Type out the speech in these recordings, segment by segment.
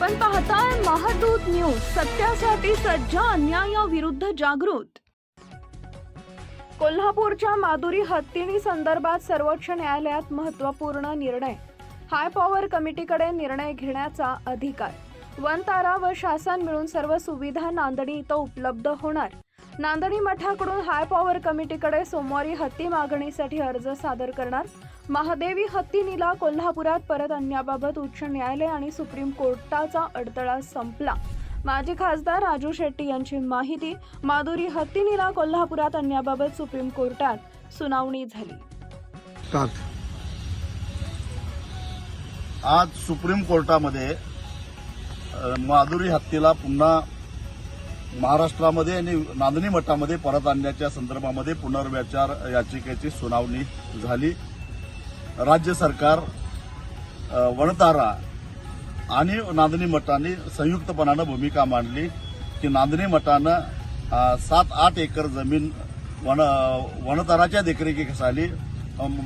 आपण पाहताय महादूत न्यूज सत्यासाठी सज्ज अन्यायाविरुद्ध जागृत. कोल्हापूरच्या माधुरी हत्तीणी संदर्भात सर्वोच्च न्यायालयात महत्त्वपूर्ण निर्णय. हाय पॉवर कमिटीकडे निर्णय घेण्याचा अधिकार. वनतारा व शासन मिळून सर्व सुविधा नांदणी इथं उपलब्ध होणार. नांदणी मठाकडून हाय पॉवर कमिटीकडे सोमवारी हत्ती मागणीसाठी अर्ज सादर करणार. महादेवी हत्तीनीला कोल्हापुरात परत आणण्याबाबत उच्च न्यायालय आणि सुप्रीम कोर्टाचा अडथळा संपला. माजी खासदार राजू शेट्टी यांची माहिती माधुरी हत्तीनीला कोल्हापुरात आणण्याबाबत सुप्रीम कोर्टात सुनावणी झाली. आज सुप्रीम कोर्टामध्ये माधुरी हत्तीला पुन्हा महाराष्ट्रामध्ये आणि नांदणी मठामध्ये परत आणण्याच्या संदर्भामध्ये पुनर्विचार याचिकेची सुनावणी झाली. राज्य सरकार वणतारा आणि नांदणी मठाने संयुक्तपणानं भूमिका मांडली की नांदणी मठानं सात आठ एकर जमीन वन वणताराच्या देखरेखीखाली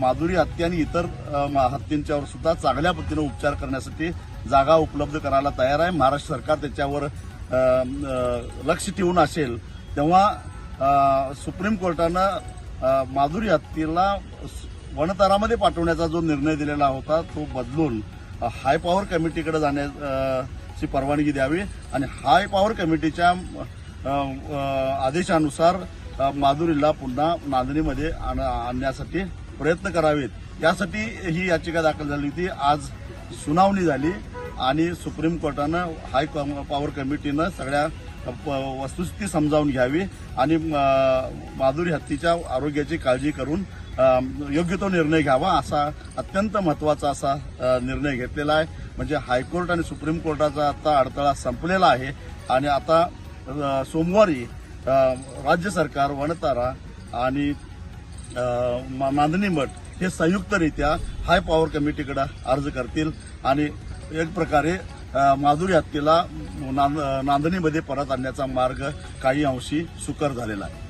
माधुरी हत्ती आणि इतर मा- हत्तींच्यावर सुद्धा चांगल्या पद्धतीनं उपचार करण्यासाठी जागा उपलब्ध करायला तयार आहे. महाराष्ट्र सरकार त्याच्यावर लक्ष ठेवून असेल तेव्हा सुप्रीम कोर्टानं माधुरी हत्तीला वनतारामध्ये पाठवण्याचा जो निर्णय दिलेला होता तो बदलून हाय पॉवर कमिटीकडे जाण्याची परवानगी द्यावी आणि हाय पॉवर कमिटीच्या आदेशानुसार माधुरीला पुन्हा नांदणीमध्ये आण- आणण्यासाठी प्रयत्न करावेत. यासाठी ही याचिका दाखल झाली होती. आज सुनावणी झाली आणि सुप्रीम कोर्टानं हाय कम- पॉवर कमिटीनं सगळ्या वस्तुस्थिती समजावून घ्यावी आणि माधुरी हत्तीच्या आरोग्याची काळजी करून योग्य तो निर्णय घ्यावा असा अत्यंत महत्त्वाचा असा निर्णय घेतलेला आहे. म्हणजे हायकोर्ट आणि सुप्रीम कोर्टाचा आता अडथळा संपलेला आहे आणि आता सोमवारी राज्य सरकार वनतारा आणि मांदणी मा- नांदणी मठ हे संयुक्तरित्या हाय पॉवर कमिटीकडे अर्ज करतील आणि एक प्रकारे माधुरी हत्तीला नांद- नांदणीमध्ये परत आणण्याचा मार्ग काही अंशी सुकर झालेला आहे.